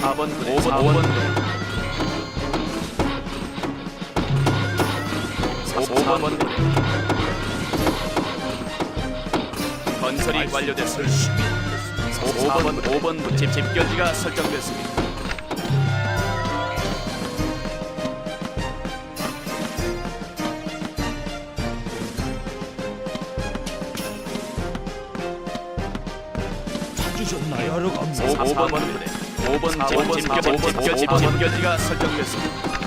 4번 부대 5번 5번 부대 5번 부대 건설이 완료됐습니다. 5번 5번 부대 집 집결지가 설정됐습니다. 찾으셨나요? 하러 갑니다. 5번 부대 5번 집 집결 집결 집 집결지가 설정됐습니다.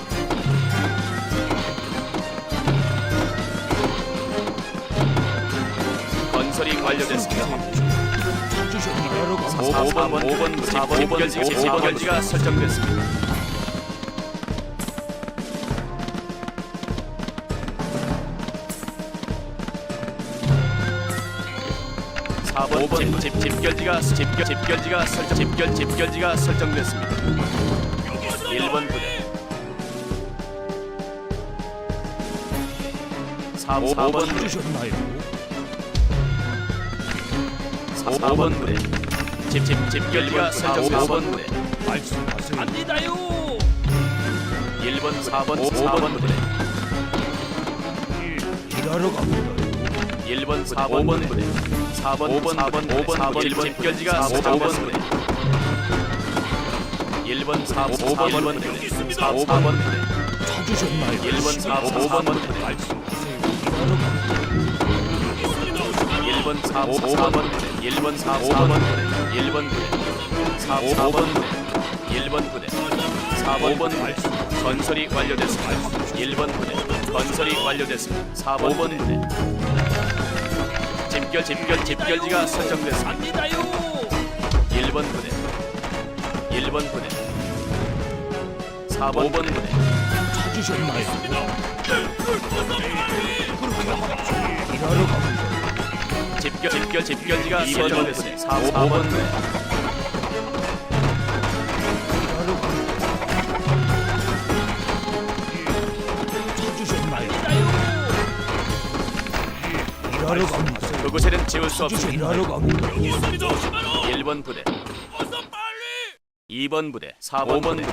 건설이 완료됐습니다. 찾으셨나요? 하러 갑니다. 5번 5번 4번 5번 집 집결지가 설정됐습니다. 5번 집, 집 집 결지가 집결 집결지가 설정 집결 집결지가 설정됐습니다. 1번 부대 4, 4번 부대 찾으셨나요? 5번 부대 집, 집, 집결지가 설정됐습니다. 5번 부대 말씀하세요. 갑니다요. 1번 4번 5번 부대 일하러 갑니다. 1번 4번 부대 4번 5번 4번 5번 4번 1번 집결지가 5번 부대. 1번 4 5번 1번 부대 4 5번 부대 찾으셨나요? 1번 4 5번 부대. 말씀하세요. 일하러 갑니다. 1번 4 5번 부대. 1번 4 5번 부대. 1번 부대. 4 5번 부대. 1번 부대. 4 5번 부대. 건설이 완료됐습니다. 1번 부대. 건설이 완료됐습니다. 4 5번 부대 집결 집결 집결지가 설정됐습니다. 갑니다요. 1번 부대 1번 부대 4번 5번 부대 찾으셨나요? 집결 집결 집결지가 설정됐습니다. 4 5번 부대 일하러 갑니다. 그곳에는 지울 수 없습니다. 일하러 갑니다. 1번 부대. 2번 부대. 4 5번 부대.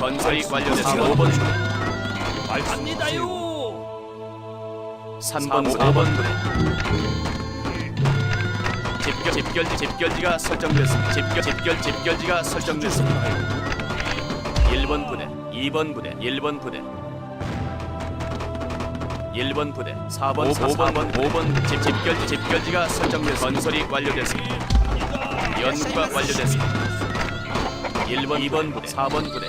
건설이 완료됐습니다. 5번 부대. 갑니다요. 3번 5번 부대. 집결 집결지 집결지가 설정됐습니다. 집결 집결 집결지가 설정됐습니다. 1번 부대 2번 부대 1번 부대 1번 부대 4번 5번 5번 집 집결지 집결지가 설정됐습니다. 건설이 완료됐습니다. 연구가 완료됐습니다. 1번 2번 부대. 4번 부대.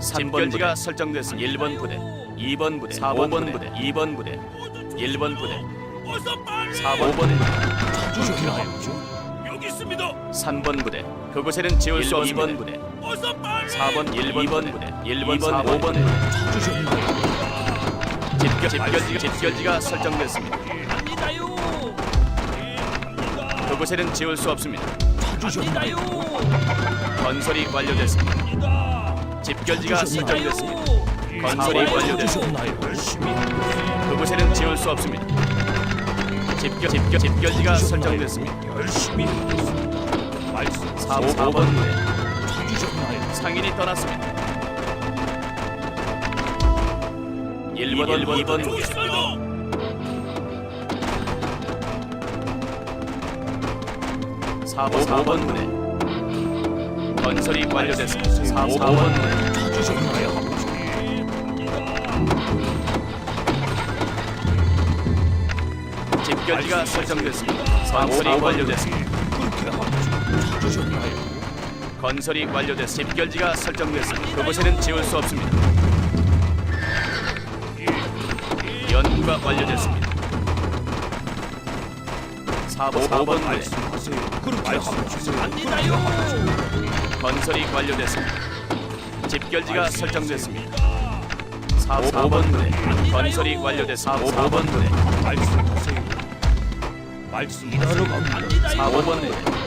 3번지가 설정됐습니다. 1번 부대 2번 부대 4번 부대 2번 부대. 1번 부대 4 5번 부대. 찾으셨나요? 여기 있습니다. 3번 부대. 그곳에는 지울 수 없는 2번 부대 어서 빨리. 4번 1번 2번 부대 1번 4 5번 부대 찾으셨나요? 집결 집결지가 집결지가 설정됐습니다 갑니다요. 그곳에는 지울 수 없습니다? 갑니다요. 건설이 완료됐습니다 집결지가 설정됐습니다 건설이 완료됐습니다? 그곳에는 지울 수 없습니다 집결 집결 집결지가 설정됐습니다 열심히. 말씀 4 5 5번 부대 찾으셨나요? 상인이 떠났습니다. 1번 1번 2번. 부대 4 5 5번 부대 건설이 완료됐습니다. 4 5 5번. 부대 찾으셨나요? 집결지가 설정됐습니다. 건설이 완료됐습니다. 그렇게 하죠. 찾으셨나요? 건설이 완료됐 집결지가 설정됐습니다 그곳에는 지울 수 없습니다 연구가 완료됐습니다 4 5 5번 부대 말씀하세요. 그렇게 하죠. 갑니다요. 건설이 완료됐습니다. 집결지가 설정됐습니다. 4 5번 부대 건설이 완료됐습니다. 4 5번 부대 말씀하세요. 말씀 일하러 갑니다. 4 5번 부대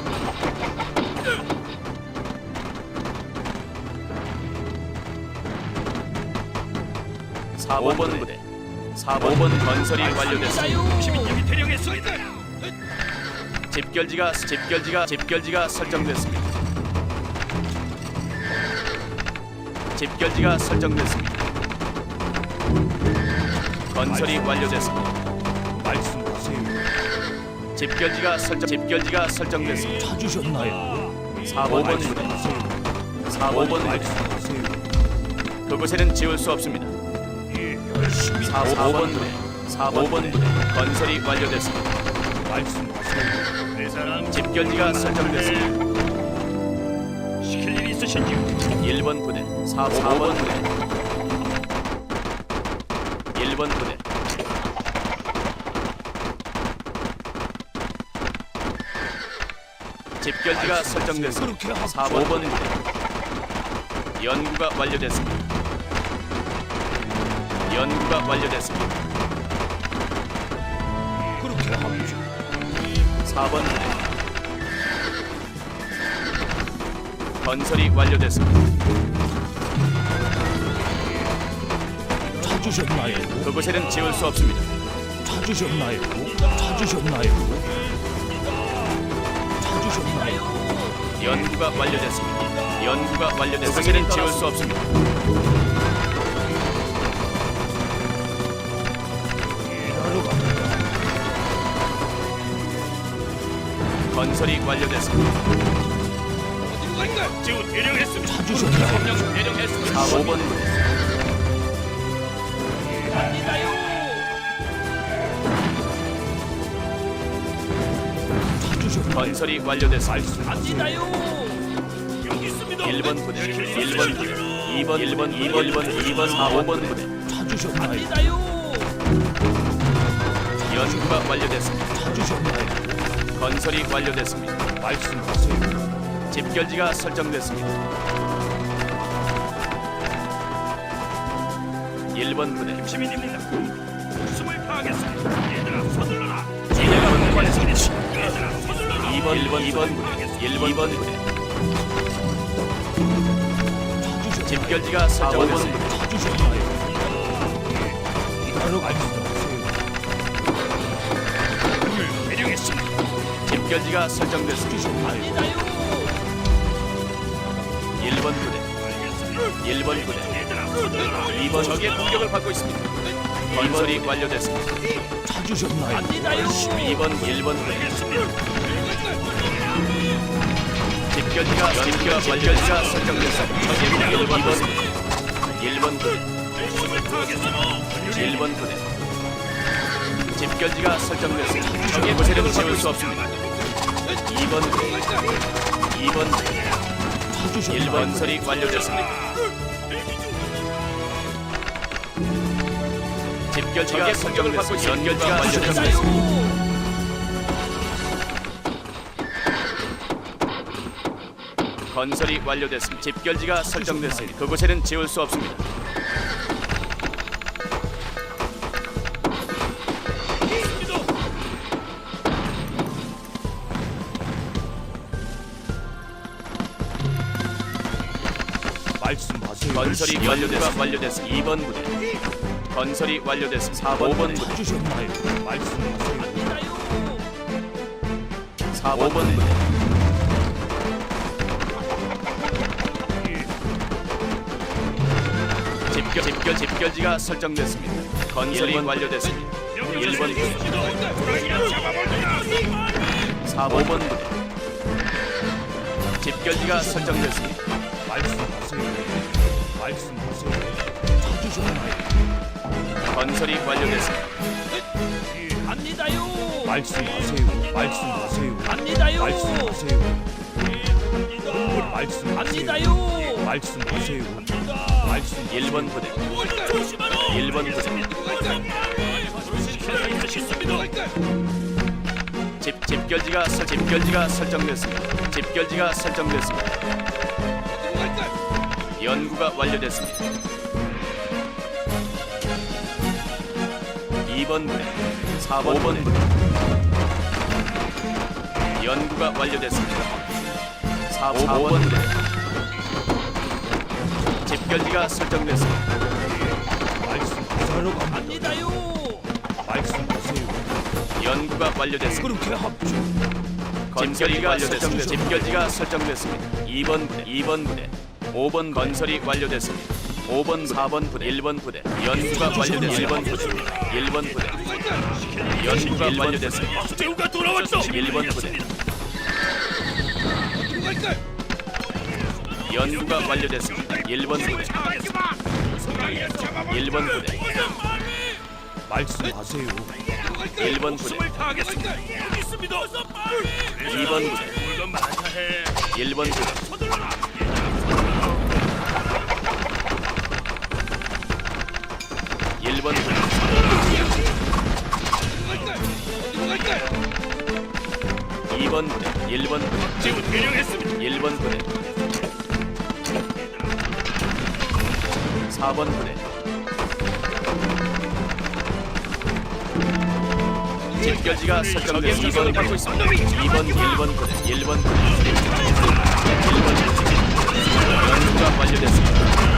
4번, 5번 부대. 4번, 5번 건설이 완료됐습니다. 시민님이 대령했습니다. 집결지가 집결지가 집결지가 설정됐습니다. 집결지가 설정됐습니다. 건설이 완료됐습니다. 말씀하세요. 집결지가 설정 집결지가 설정됐습니다. 예, 찾으셨나요? 예. 예, 4번 부대. 4번 부대. 그곳에는 지울 수 없습니다. 예, 열심히 4, 4번 부대 4번 부대 건설이 완료됐습니다. 말씀하세요. 내 사람 집결지가 설정됐습니다. 시킬 일 있으신지 1번 부대 4, 4번 부대 1번 부대 집결지가 설정됐습니다. 그렇게 하십시오. 4번 부대 연구가 완료됐습니다. 연구가 완료됐습니다. 그렇게 합주. 4번 부대 건설이 완료됐습니다. 찾으셨나요? 그곳에는 지울 수 없습니다. 찾으셨나요? 찾으셨나요? 찾으셨나요? 연구가 완료됐습니다. 연구가 완료됐습니다. 그곳에는 지울 수 없습니다. 건설이 완료됐습니다. 지금 대령했습니다. 찾으셨나요? 명령 대령했습니다. 4, 5번 부대 갑니다요. 건설이 완료됐습니다. 갑니다요. 여기 있습니다. 1번 부대 1번 부대 2번 1번 2번 1번 2번 4, 5번 부대 찾으셨나요? 갑니다요. 연구가 완료됐습니다. 찾으셨나요? 건설이 완료됐습니다. 말씀하세요. 집결지가 설정됐습니다. 1번 부대 시민입니다. 숨을 파하겠습니다. 얘들아 서둘러라. 1번 부대 얘들아 서둘러라. 2번 1번 2번 부대 1번 부대 찾으셨나요? 집결지가 설정됐습니다. 찾으셨나요? 일하 대령했습니다. 집결지가 설정됐습니다. 1번 부대. 1번 부대. 2번 적의 공격을 받고 있습니다. 건설이 완료됐습니다. 찾으셨나요? 갑니다요. 2번 1번 부대. 집결지가 집결 집결지가 설정됐습니다. 적의 공격을 받고 있습니다. 1번 부대 숨을 파하겠습니다. 1번 부대 집결지가 설정됐습니다. 적의 세력을 지울 수 없습니다. 2번 부대 2번 부대 찾으셨나요? 1번 건설이 완료됐습니다. 집결지가 설정됐습니다. 연결지가 완료됐습니다. 건설이 완료됐습니다. 집결지가 설정됐습니다. 그곳에는 지울 수 없습니다. 건설이 완료됐습니다. 완료됐습니다. 2번 부대 건설이 완료됐습니다. 4번 5번 부대 찾으셨나요? 말씀하세요. 갑니다요. 4, 5번 부대 집결 집결 집결지가 설정됐습니다. 건설이 완료됐습니다. 1번 부대 4, 5번 부대 집결지가 설정됐습니다. 말씀하세요. 말씀하세요. 찾으셨나요? 건설이 완료됐습니다. 갑니다요. 말씀하세요. 말씀하세요. 갑니다요. 말씀하세요. 말씀하세요. 갑니다요. 말씀하세요. 말씀 1번 부대 조심하라. 1번 부대 집 집결지가 설 집결지가 설정됐습니다. 집결지가 설정됐습니다. 연구가 완료됐습니다. 2번 부대 4번 5번 부대 연구가 완료됐습니다. 4, 5번 부대 집결지가 설정됐습니다. 말씀 하러 갑니다. 갑니다요. 말씀하세요. 연구가 완료됐습니다. 그렇게 합주. 집결지가 설정됐 집결지가 설정됐습니다. 2번 부대 2번 부대 5번 건설이 완료됐습니다. 5번 4번 부대 1번 부대 연구가 완료됐습니다. 1번 부대 1번 부대 연구가 완료됐습니다. 박재우가 돌아왔어. 1번 부대? 연구가 완료됐습니다. 1번 부대 당하지 마. 소강이야 잡아볼 1번 부대 말씀하세요. 1번 부대 목숨을 다하겠습니다. 여기 있습니다. 어서 빨리. 2번 부대 물건 많다 해. 1번 부대 서둘러라. 1번 부대 어디로 갈까? 2번 부대 1번 부대 지금 대령했습니다. 1번 부대 4번 부대 집결지가 설정된 2번을 받고 있습니다. 2번 1번 부대 1번 부대 1번 부대 연구가 완료됐습니다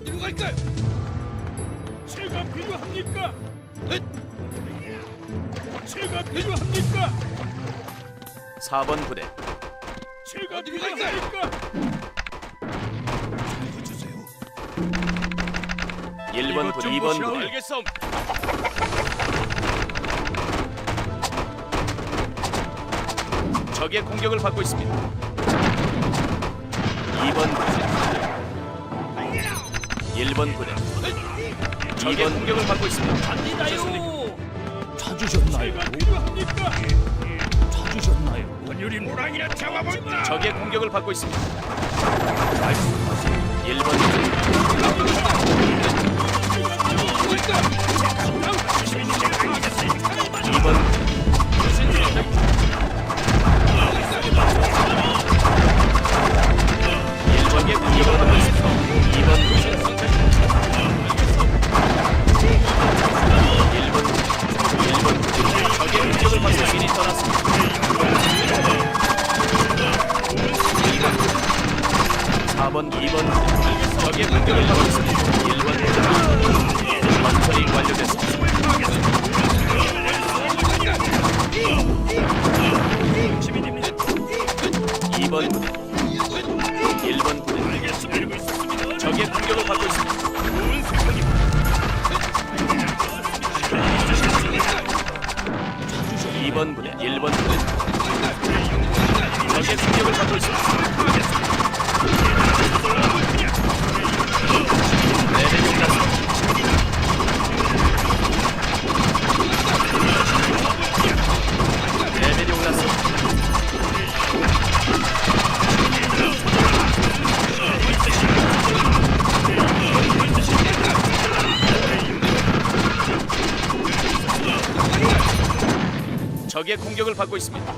어디로 갈까? 제가 필요합니까? 제가 필요합니까? 4번 부대 제가 필요합니까? 1번 부대 2번 부대 알겠어. 적의 공격을 받고 있습니다 2번 부대 1번 부대 적의 공격을 받고 있습니다 갑니다요. 찾으셨나요? 찾으셨나요? 잡아볼까? 적의 공격을 받고 있습니다 말씀하세요. 1번 부대 1번 공격을 받고 있습니다.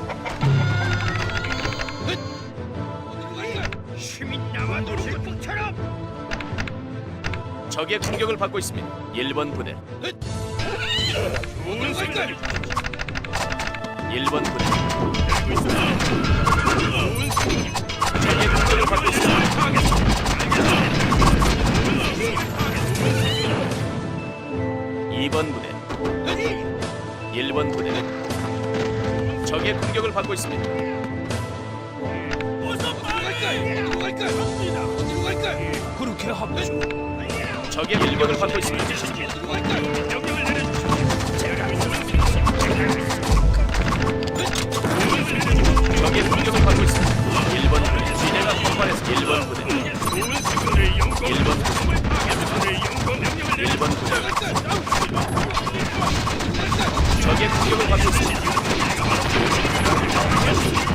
적의 공격을 받고 있습니다. 1번 부대, 좋은 생각 1번 부대. 적의 공격을 받고 있습니다. 2번 부대. 1번 부대 적의 공격을 받고 있습니다. 어서 빨리. 적의 공격을 받고 있습니다. 적의 공격을 받고 있습니다. 1번 부대 지대가 폭발해서 1번 부대 좋은 생존의 영광 1번 부대 생존의 영광 명령을 내려 1번 부대 적의 공격을 받고 있습니다 Yes.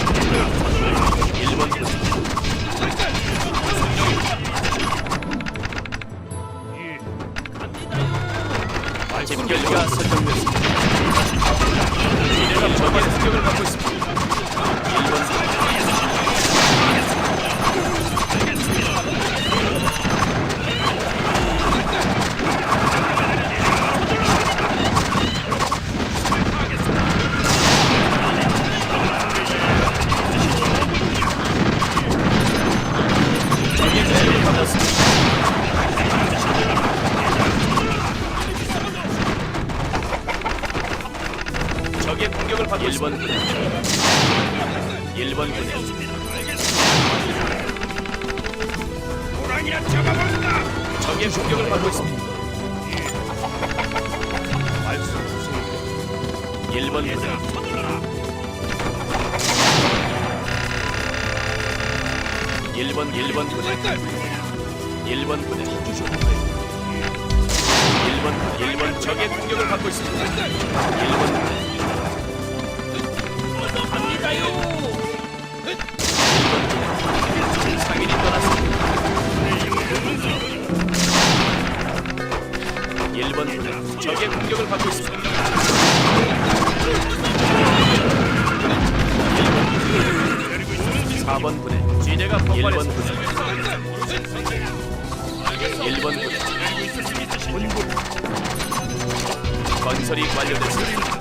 적의 공격을 받고 있습니다. 말씀하세요. 1번 부대. 서둘러라. 1번 1번 부대. 1번 부대. 찾으셨나요? 1번 1번 적의 공격을 받고 있습니다. 1번 부대. 갑니다요. 1번 부대 1번 부대 적의 공격을 받고 있습니다. 4번 부대 지대가 폭발했습니다. 1번 부대. 건설이 완료됐습니다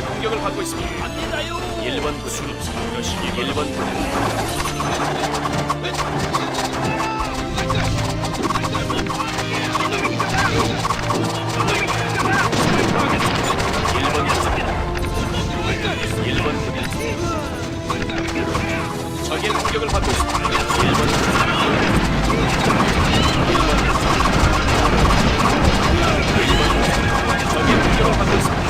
적의 공격을 받고 있습니다. 갑니다요. 1번 부대. 1번 부대. 적의 공격을 받고 있습니다. 1번 적의 공격을 받고 있습니다.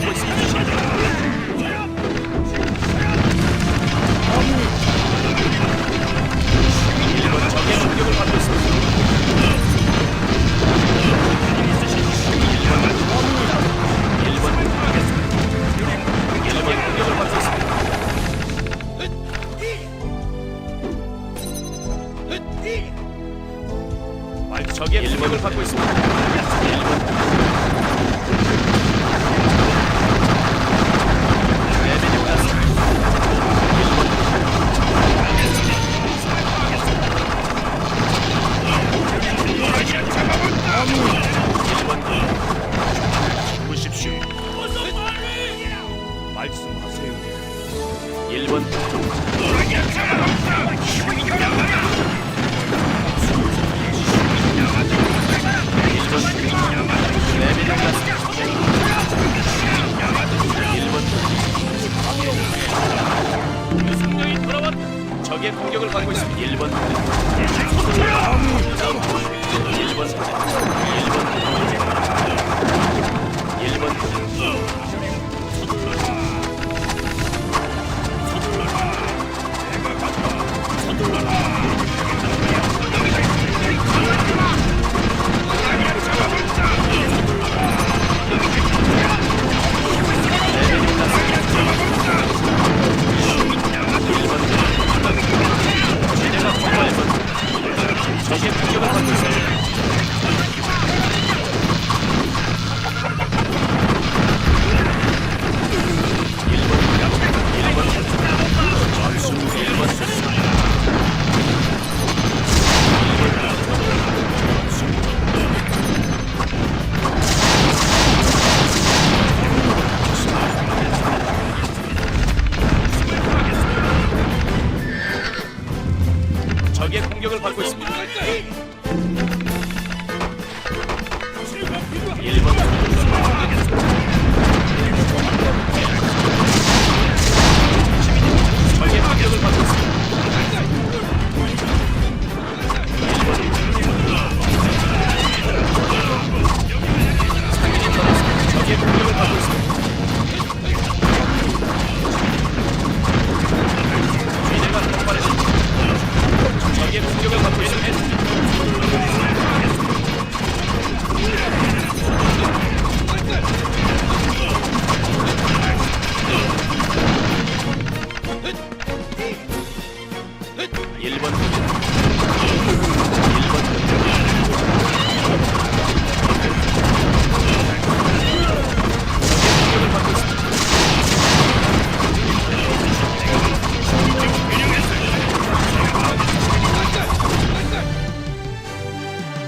coisa. 일본 적의 공격을 받고 있습니다. 1번 1번 1번 1번 Ah!